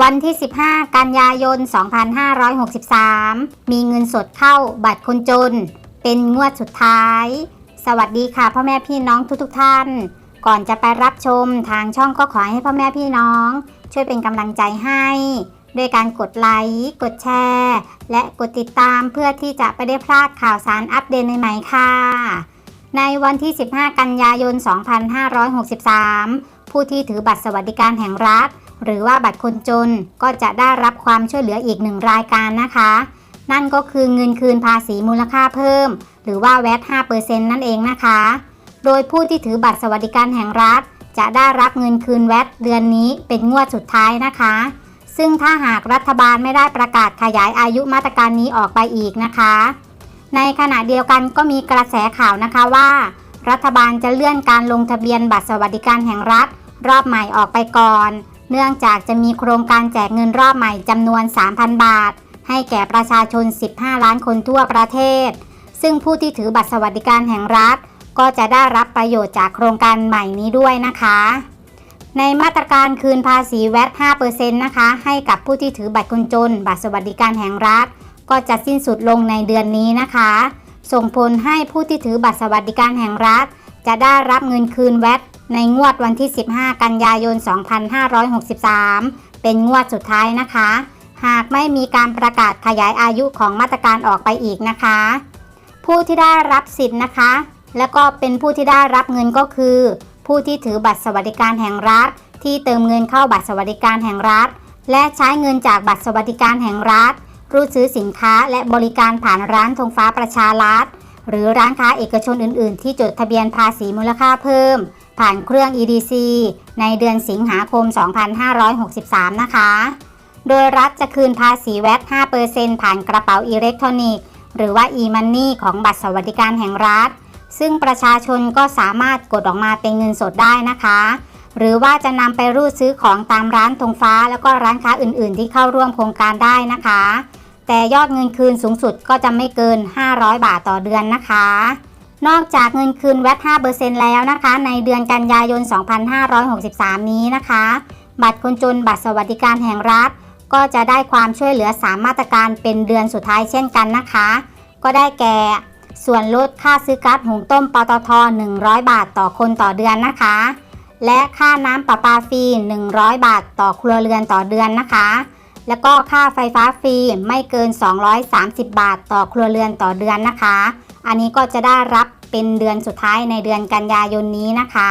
วันที่ 15 กันยายน 2563 มีเงินสดเข้าบัตรคนจน เป็นงวดสุดท้าย สวัสดีค่ะพ่อแม่พี่น้องทุกๆทท่าน ก่อนจะไปรับชมทางช่องก็ขอให้พ่อแม่พี่น้อง ช่วยเป็นกำลังใจให้ด้วยการกดไลค์กดแชร์ และกดติดตามเพื่อที่จะไปได้พลาดข่าวสารอัปเดตใหม่ๆค่ะ ในวันที่ 15 กันยายน 2563 ผู้ที่ถือบัตรสวัสดิการแห่งรัฐ หรือว่าบัตรคนจนก็จะได้รับความช่วยเหลืออีกหนึ่งรายการนะคะ นั่นก็คือเงินคืนภาษีมูลค่าเพิ่ม หรือว่าแวต5%นั่นเองนะคะ โดยผู้ที่ถือบัตรสวัสดิการแห่งรัฐ จะได้รับเงินคืนแวตเดือนนี้เป็นงวดสุดท้ายนะคะ ซึ่งถ้าหากรัฐบาลไม่ได้ประกาศขยายอายุมาตรการนี้ออกไปอีกนะคะ ในขณะเดียวกันก็มีกระแสข่าวนะคะว่า รัฐบาลจะเลื่อนการลงทะเบียนบัตรสวัสดิการแห่งรัฐ รอบใหม่ออกไปก่อน เนื่องจากจะมีโครงการแจกเงินรอบใหม่จำนวน 3,000 บาท ให้แก่ประชาชน 15 ล้านคนทั่วประเทศ ซึ่งผู้ที่ถือบัตรสวัสดิการแห่งรัฐ ก็จะได้รับประโยชน์จากโครงการใหม่นี้ด้วยนะคะ ในมาตรการคืนภาษีแวต5%นะคะ ให้กับผู้ที่ถือบัตรคนจน บัตรสวัสดิการแห่งรัฐ ก็จะสิ้นสุดลงในเดือนนี้นะคะ ส่งผลให้ผู้ที่ถือบัตรสวัสดิการแห่งรัฐ จะได้รับเงินคืนแวต ในงวดวันที่ 15 กันยายน 2563 เป็นงวดสุดท้ายนะคะ หากไม่มีการประกาศขยายอายุของมาตรการออกไปอีกนะคะ ผู้ที่ได้รับสิทธิ์นะคะ และก็เป็นผู้ที่ได้รับเงินก็คือ ผู้ที่ถือบัตรสวัสดิการแห่งรัฐ ที่เติมเงินเข้าบัตรสวัสดิการแห่งรัฐ และใช้เงินจากบัตรสวัสดิการแห่งรัฐรูดซื้อสินค้าและบริการผ่านร้านธงฟ้าประชารัฐ หรือร้านค้าเอกชนอื่น ๆ ที่จดทะเบียนภาษีมูลค่าเพิ่ม ผ่านเครื่อง EDC ในเดือนสิงหาคม 2563 นะคะ โดยรัฐจะคืนภาษีแวต5%ผ่านกระเป๋าอิเล็กทรอนิกส์ หรือว่า e-money ของบัตรสวัสดิการแห่งรัฐ ซึ่งประชาชนก็สามารถกดออกมาเป็นเงินสดได้นะคะ หรือว่าจะนำไปรูดซื้อของตามร้านธงฟ้า แล้วก็ร้านค้าอื่น ๆ ที่เข้าร่วมโครงการได้นะคะ แต่ยอดเงินคืนสูงสุดก็จะไม่เกิน 500 บาทต่อเดือนนะคะ นอกจากเงินคืนแวต5%แล้วนะคะ ในเดือนกันยายน 2563 นี้นะคะ บัตรคนจนบัตรสวัสดิการแห่งรัฐ ก็จะได้ความช่วยเหลือ3มาตรการเป็นเดือนสุดท้ายเช่นกันนะคะ ก็ได้แก่ส่วนลดค่าซื้อก๊าซหุงต้มปตท 100 บาทต่อคนต่อเดือนนะคะ และค่าน้ำประปาฟรี 100 บาทต่อครัวเรือนต่อเดือนนะคะ แล้วก็ค่าไฟฟ้าฟรีไม่เกิน 230 บาทต่อครัวเรือนต่อเดือนนะคะ อันนี้ก็จะได้รับเป็นเดือนสุดท้ายในเดือนกันยายนนี้นะคะ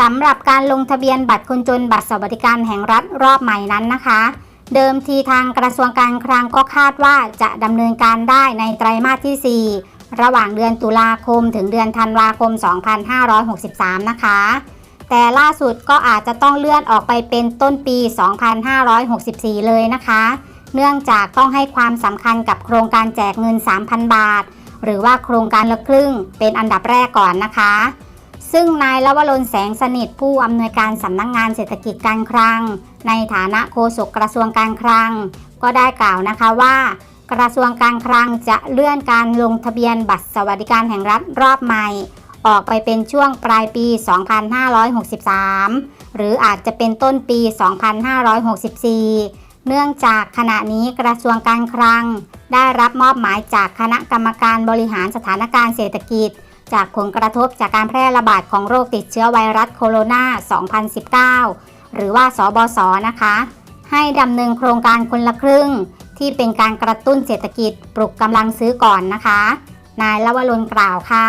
สำหรับการลงทะเบียนบัตรคนจนบัตรสวัสดิการแห่งรัฐรอบใหม่นั้นนะคะ เดิมทีทางกระทรวงการคลังก็คาดว่าจะดำเนินการได้ในไตรมาสที่ 4 ระหว่างเดือนตุลาคมถึงเดือนธันวาคม 2563 นะคะ แต่ล่าสุดก็อาจจะต้องเลื่อนออกไปเป็นต้นปี 2564 เลยนะคะ เนื่องจากต้องให้ความสำคัญกับโครงการแจกเงิน 3,000 บาท หรือว่าโครงการละครึ่งเป็นอันดับแรกก่อนนะคะ ซึ่งนายลวรนแสงสนิทผู้อำนวยการสำนักงงานเศรษฐกิจการคลัง ในฐานะโฆษกกระทรวงการคลัง ก็ได้กล่าวนะคะว่ากระทรวงการคลังจะเลื่อนการลงทะเบียนบัตรสวัสดิการแห่งรัฐรอบใหม่ ออกไปเป็นช่วงปลายปี 2563 หรืออาจจะเป็นต้นปี 2564 เนื่องจากขณะนี้กระทรวงการคลัง ได้รับมอบหมายจากคณะกรรมการบริหารสถานการณ์เศรษฐกิจ จากผลกระทบจากการแพร่ระบาดของโรคติดเชื้อไวรัสโคโรนา 2019 หรือว่าสบศนะคะ ให้ดำเนินโครงการคนละครึ่ง ที่เป็นการกระตุ้นเศรษฐกิจปลุกกำลังซื้อก่อนนะคะ นายลวรนกล่าวค่ะ